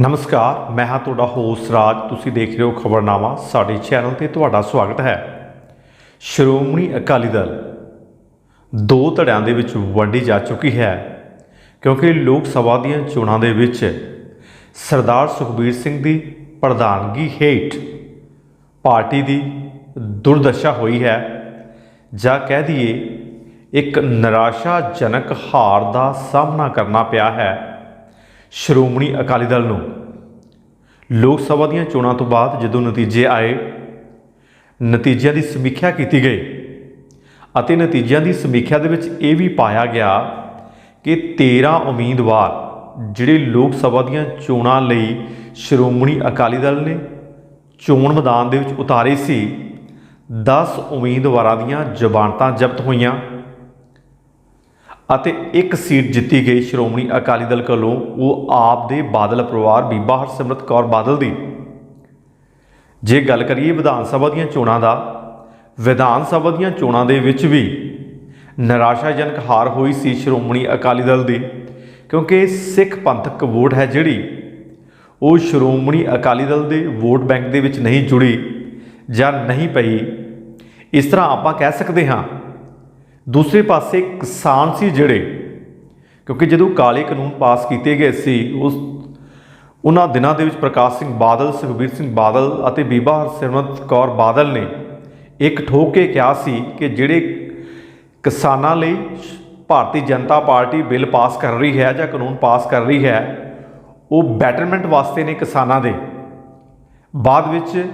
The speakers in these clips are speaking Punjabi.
ਨਮਸਕਾਰ, ਮੈਂ ਹਾਂ ਤੁਹਾਡਾ ਹੋਸਟ ਰਾਜ। ਤੁਸੀਂ ਦੇਖ ਰਹੇ ਹੋ ਖਬਰਨਾਮਾ। ਸਾਡੇ ਚੈਨਲ ਤੇ ਤੁਹਾਡਾ ਸਵਾਗਤ ਹੈ। ਸ਼੍ਰੋਮਣੀ ਅਕਾਲੀ ਦਲ ਦੋ ਧੜਿਆਂ ਦੇ ਵਿੱਚ ਵੰਡੀ ਜਾ ਚੁੱਕੀ ਹੈ, ਕਿਉਂਕਿ ਲੋਕ ਸਭਾ ਦੀਆਂ ਚੋਣਾਂ ਦੇ ਵਿੱਚ ਸਰਦਾਰ ਸੁਖਬੀਰ ਸਿੰਘ ਦੀ ਪ੍ਰਧਾਨਗੀ ਹੇਠ ਪਾਰਟੀ ਦੀ ਦੁਰਦਸ਼ਾ ਹੋਈ ਹੈ। ਜਾਂ ਕਹਿ ਦਈਏ, ਇੱਕ ਨਿਰਾਸ਼ਾਜਨਕ ਹਾਰ ਦਾ ਸਾਹਮਣਾ ਕਰਨਾ ਪਿਆ ਹੈ। ਸ਼੍ਰੋਮਣੀ ਅਕਾਲੀ ਦਲ ਨੂੰ। ਲੋਕ ਸਭਾ ਦੀਆਂ ਚੋਣਾਂ ਤੋਂ ਬਾਅਦ ਜਦੋਂ ਨਤੀਜੇ ਆਏ, ਨਤੀਜਿਆਂ ਦੀ ਸਮੀਖਿਆ ਕੀਤੀ ਗਈ ਅਤੇ ਨਤੀਜਿਆਂ ਦੀ ਸਮੀਖਿਆ ਦੇ ਵਿੱਚ ਇਹ ਵੀ ਪਾਇਆ ਗਿਆ ਕਿ 13 ਉਮੀਦਵਾਰ ਜਿਹੜੇ ਲੋਕ ਸਭਾ ਦੀਆਂ ਚੋਣਾਂ ਲਈ ਸ਼੍ਰੋਮਣੀ ਅਕਾਲੀ ਦਲ ਨੇ ਚੋਣ ਮੈਦਾਨ ਦੇ ਵਿੱਚ ਉਤਾਰੇ ਸੀ 10 ਉਮੀਦਵਾਰਾਂ ਦੀਆਂ ਜ਼ਮਾਨਤਾਂ ਜ਼ਬਤ ਹੋਈਆਂ। ਅਤੇ ਇੱਕ ਸੀਟ ਜਿੱਤੀ ਗਈ। ਸ਼੍ਰੋਮਣੀ ਅਕਾਲੀ ਦਲ ਕੋਲੋਂ ਉਹ ਆਪ ਦੇ ਬਾਦਲ ਪਰਿਵਾਰ ਬੀਬਾ ਹਰਸਿਮਰਤ ਕੌਰ ਬਾਦਲ ਦੀ। ਜੇ ਗੱਲ ਕਰੀਏ ਵਿਧਾਨ ਸਭਾ ਦੀਆਂ ਚੋਣਾਂ ਦਾ, ਵਿਧਾਨ ਸਭਾ ਦੀਆਂ ਚੋਣਾਂ ਦੇ ਵਿੱਚ ਵੀ ਨਿਰਾਸ਼ਾਜਨਕ ਹਾਰ ਹੋਈ ਸੀ ਸ਼੍ਰੋਮਣੀ ਅਕਾਲੀ ਦਲ ਦੀ, ਕਿਉਂਕਿ ਸਿੱਖ ਪੰਥਕ ਵੋਟ ਹੈ ਜਿਹੜੀ, ਉਹ ਸ਼੍ਰੋਮਣੀ ਅਕਾਲੀ ਦਲ ਦੇ ਵੋਟ ਬੈਂਕ ਦੇ ਵਿੱਚ ਨਹੀਂ ਜੁੜੀ ਜਾਂ ਨਹੀਂ ਪਈ। ਇਸ ਤਰ੍ਹਾਂ ਆਪਾਂ ਕਹਿ ਸਕਦੇ ਹਾਂ ਦੂਸਰੇ ਪਾਸੇ ਕਿਸਾਨ ਸੀ ਜਿਹੜੇ, ਕਿਉਂਕਿ ਜਦੋਂ ਕਾਲੇ ਕਾਨੂੰਨ ਪਾਸ ਕੀਤੇ ਗਏ ਸੀ, ਉਸ ਉਹਨਾਂ ਦਿਨਾਂ ਦੇ ਵਿੱਚ ਪ੍ਰਕਾਸ਼ ਸਿੰਘ ਬਾਦਲ, ਸੁਖਬੀਰ ਸਿੰਘ ਬਾਦਲ ਅਤੇ ਬੀਬਾ ਹਰਸਿਮਰਤ ਕੌਰ ਬਾਦਲ ਨੇ ਇੱਕ ਠੋਕ ਕੇ ਕਿਹਾ ਸੀ ਕਿ ਜਿਹੜੇ ਕਿਸਾਨਾਂ ਲਈ Bharatiya Janata party bill pass ਕਰ ਰਹੀ ਹੈ ਜਾਂ ਕਾਨੂੰਨ ਪਾਸ ਕਰ ਰਹੀ ਹੈ, ਉਹ ਬੈਟਰਮੈਂਟ ਵਾਸਤੇ ਨੇ ਕਿਸਾਨਾਂ ਦੇ। ਬਾਅਦ ਵਿੱਚ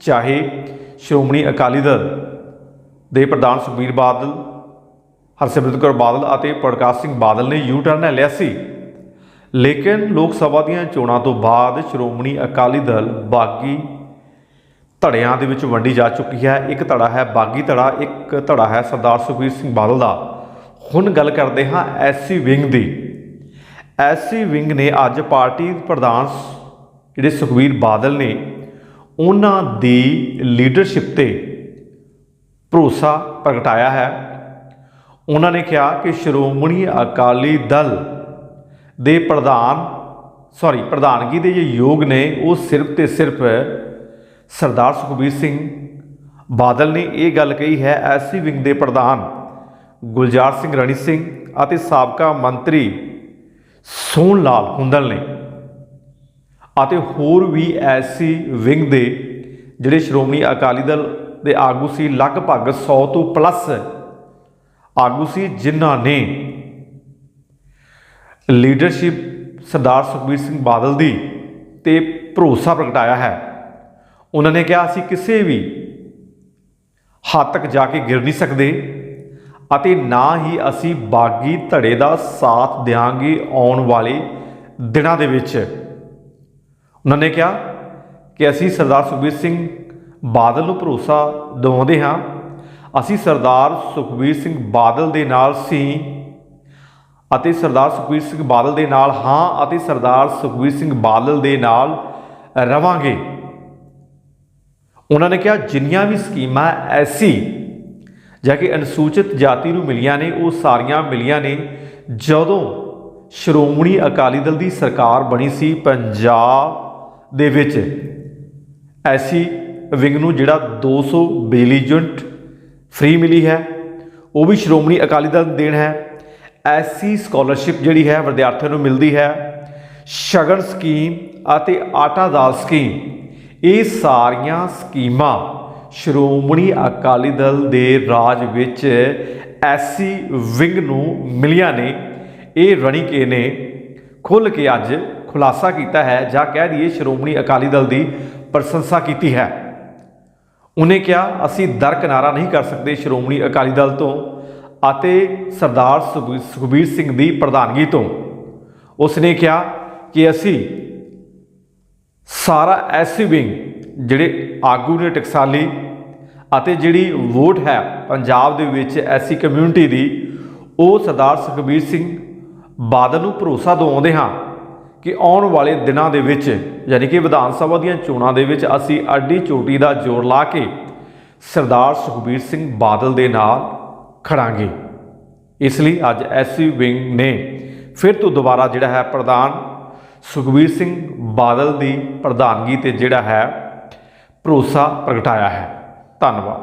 ਚਾਹੇ ਸ਼੍ਰੋਮਣੀ ਅਕਾਲੀ ਦਲ ਦੇ ਪ੍ਰਧਾਨ ਸੁਖਬੀਰ ਬਾਦਲ ਹਰਸਿਮਰਤ ਕੌਰ ਬਾਦਲ ਅਤੇ ਪ੍ਰਕਾਸ਼ ਸਿੰਘ ਬਾਦਲ ਨੇ ਯੂ ਟਰਨ ਲੈ ਲਿਆ ਸੀ। ਲੇਕਿਨ ਲੋਕ ਸਭਾ ਦੀਆਂ ਚੋਣਾਂ ਤੋਂ ਬਾਅਦ ਸ਼੍ਰੋਮਣੀ ਅਕਾਲੀ ਦਲ ਬਾਗੀ ਧੜਿਆਂ ਦੇ ਵਿੱਚ ਵੰਡੀ ਜਾ ਚੁੱਕੀ ਹੈ। ਇੱਕ ਧੜਾ ਹੈ ਬਾਗੀ ਧੜਾ, ਇੱਕ ਧੜਾ ਹੈ ਸਰਦਾਰ ਸੁਖਬੀਰ ਸਿੰਘ ਬਾਦਲ ਦਾ। ਹੁਣ ਗੱਲ ਕਰਦੇ ਹਾਂ ਐਸਸੀ ਵਿੰਗ ਦੀ। ਐਸਸੀ ਵਿੰਗ ਨੇ ਅੱਜ ਪਾਰਟੀ ਪ੍ਰਧਾਨ ਜਿਹੜੇ ਸੁਖਬੀਰ ਬਾਦਲ ਨੇ, ਉਹਨਾਂ ਦੀ ਲੀਡਰਸ਼ਿਪ ਤੇ ਭਰੋਸਾ ਪ੍ਰਗਟਾਇਆ ਹੈ। ਉਹਨਾਂ ਨੇ ਕਿਹਾ ਕਿ ਸ਼੍ਰੋਮਣੀ ਅਕਾਲੀ ਦਲ ਦੇ ਪ੍ਰਧਾਨ ਸੌਰੀ ਪ੍ਰਧਾਨਗੀ ਦੇ ਜੇ ਯੋਗ ਨੇ, ਉਹ ਸਿਰਫ ਤੇ ਸਿਰਫ ਸਰਦਾਰ ਸੁਖਬੀਰ ਸਿੰਘ ਬਾਦਲ ਨੇ ਇਹ ਗੱਲ ਕਹੀ ਹੈ। ਐਸਸੀ ਵਿੰਗ ਦੇ ਪ੍ਰਧਾਨ ਗੁਲਜ਼ਾਰ ਸਿੰਘ ਰਣੀ ਸਿੰਘ ਅਤੇ ਸਾਬਕਾ ਮੰਤਰੀ ਸੋਹਣ ਲਾਲ ਹੁੰਦਲ ਨੇ ਅਤੇ ਹੋਰ ਵੀ ਐਸੀ ਵਿੰਗ ਦੇ ਜਿਹੜੇ ਸ਼੍ਰੋਮਣੀ ਅਕਾਲੀ ਦਲ ਦੇ ਆਗੂ ਸੀ, ਲਗਭਗ 100 ਤੋਂ ਪਲੱਸ ਆਗੂ ਸੀ ਜਿਨ੍ਹਾਂ ਨੇ ਲੀਡਰਸ਼ਿਪ ਸਰਦਾਰ ਸੁਖਬੀਰ ਸਿੰਘ ਬਾਦਲ ਦੀ ਤੇ ਭਰੋਸਾ ਪ੍ਰਗਟਾਇਆ ਹੈ। ਉਹਨਾਂ ਨੇ ਕਿਹਾ ਅਸੀਂ ਕਿਸੇ ਵੀ ਹੱਦ ਤੱਕ ਜਾ ਕੇ ਗਿਰ ਨਹੀਂ ਸਕਦੇ ਅਤੇ ਨਾ ਹੀ ਅਸੀਂ ਬਾਗੀ ਧੜੇ ਦਾ ਸਾਥ ਦਿਆਂਗੇ ਆਉਣ ਵਾਲੇ ਦਿਨਾਂ ਦੇ ਵਿੱਚ। ਉਹਨਾਂ ਨੇ ਕਿਹਾ ਕਿ ਅਸੀਂ ਸਰਦਾਰ ਸੁਖਬੀਰ ਸਿੰਘ ਬਾਦਲ ਨੂੰ ਭਰੋਸਾ ਦਿਵਾਉਂਦੇ ਹਾਂ ਅਸੀਂ ਸਰਦਾਰ ਸੁਖਬੀਰ ਸਿੰਘ ਬਾਦਲ ਦੇ ਨਾਲ ਸੀ ਅਤੇ ਸਰਦਾਰ ਸੁਖਬੀਰ ਸਿੰਘ ਬਾਦਲ ਦੇ ਨਾਲ ਹਾਂ ਅਤੇ ਸਰਦਾਰ ਸੁਖਬੀਰ ਸਿੰਘ ਬਾਦਲ ਦੇ ਨਾਲ ਰਵਾਂਗੇ। ਉਹਨਾਂ ਨੇ ਕਿਹਾ, ਜਿੰਨੀਆਂ ਵੀ ਸਕੀਮਾਂ ਐਸੀ ਜਾਂ ਕਿ ਅਨੁਸੂਚਿਤ ਜਾਤੀ ਨੂੰ ਮਿਲੀਆਂ ਨੇ, ਉਹ ਸਾਰੀਆਂ ਮਿਲੀਆਂ ਨੇ। ਜਦੋਂ ਸ਼੍ਰੋਮਣੀ ਅਕਾਲੀ ਦਲ ਦੀ ਸਰਕਾਰ ਬਣੀ ਸੀ ਪੰਜਾਬ ਦੇ ਵਿੱਚ, ਐਸੀ ਵਿੰਗ ਨੂੰ ਜਿਹੜਾ 200 ਬਿਜਲੀ ਯੂਨਿਟ ਫ੍ਰੀ ਮਿਲੀ ਹੈ। ਉਹ ਵੀ ਸ਼੍ਰੋਮਣੀ ਅਕਾਲੀ ਦਲ ਦੀ ਦੇਣ ਹੈ। ਐਸੀ ਸਕਾਲਰਸ਼ਿਪ ਜਿਹੜੀ ਹੈ ਵਿਦਿਆਰਥੀਆਂ ਨੂੰ ਮਿਲਦੀ ਹੈ। ਸ਼ਗਨ ਸਕੀਮ ਅਤੇ ਆਟਾ ਦਾਲ ਸਕੀਮ, ਇਹ ਸਾਰੀਆਂ ਸਕੀਮਾਂ ਸ਼੍ਰੋਮਣੀ ਅਕਾਲੀ ਦਲ ਦੇ ਰਾਜ ਵਿੱਚ ਐਸੀ ਵਿੰਗ ਨੂੰ ਮਿਲੀਆਂ ਨੇ। ਇਹ ਰਣੀਕੇ ਨੇ ਖੁੱਲ ਕੇ ਅੱਜ ਖੁਲਾਸਾ ਕੀਤਾ ਹੈ ਜਾਂ ਕਹਿ ਦਈਏ ਸ਼੍ਰੋਮਣੀ ਅਕਾਲੀ ਦਲ ਦੀ ਪ੍ਰਸ਼ੰਸਾ ਕੀਤੀ ਹੈ। ਉਹਨੇ ਕਿਹਾ, ਅਸੀਂ ਦਰਕਨਾਰਾ ਨਹੀਂ ਕਰ ਸਕਦੇ ਸ਼੍ਰੋਮਣੀ ਅਕਾਲੀ ਦਲ ਤੋਂ ਅਤੇ ਸਰਦਾਰ ਸੁਖਬੀ- ਸੁਖਬੀਰ ਸਿੰਘ ਦੀ ਪ੍ਰਧਾਨਗੀ ਤੋਂ। ਉਸਨੇ ਕਿਹਾ ਕਿ ਅਸੀਂ ਸਾਰਾ ਐਸੀ ਵਿੰਗ ਜਿਹੜੇ ਆਗੂ ਨੇ ਟਕਸਾਲੀ ਅਤੇ ਜਿਹੜੀ ਵੋਟ ਹੈ ਪੰਜਾਬ ਦੇ ਵਿੱਚ ਐਸੀ ਕਮਿਊਨਿਟੀ ਦੀ, ਉਹ ਸਰਦਾਰ ਸੁਖਬੀਰ ਸਿੰਘ ਬਾਦਲ ਨੂੰ ਭਰੋਸਾ ਦਿਵਾਉਂਦੇ ਹਾਂ। ਕਿ ਆਉਣ ਵਾਲੇ ਦਿਨਾਂ ਦੇ ਵਿੱਚ, ਯਾਨੀ ਕਿ ਵਿਧਾਨ ਸਭਾ ਦੀਆਂ ਚੋਣਾਂ ਦੇ ਵਿੱਚ ਅਸੀਂ ਅੱਡੀ ਚੋਟੀ ਦਾ ਜ਼ੋਰ ਲਾ ਕੇ ਸਰਦਾਰ ਸੁਖਬੀਰ ਸਿੰਘ ਬਾਦਲ ਦੇ ਨਾਲ ਖੜਾਂਗੇ। ਇਸ ਲਈ ਅੱਜ ਐਸਸੀ ਵਿੰਗ ਨੇ ਫਿਰ ਤੋਂ ਦੁਬਾਰਾ ਜਿਹੜਾ ਹੈ ਪ੍ਰਧਾਨ ਸੁਖਬੀਰ ਸਿੰਘ ਬਾਦਲ ਦੀ ਪ੍ਰਧਾਨਗੀ ਤੇ ਜਿਹੜਾ ਹੈ ਭਰੋਸਾ ਪ੍ਰਗਟਾਇਆ ਹੈ। ਧੰਨਵਾਦ।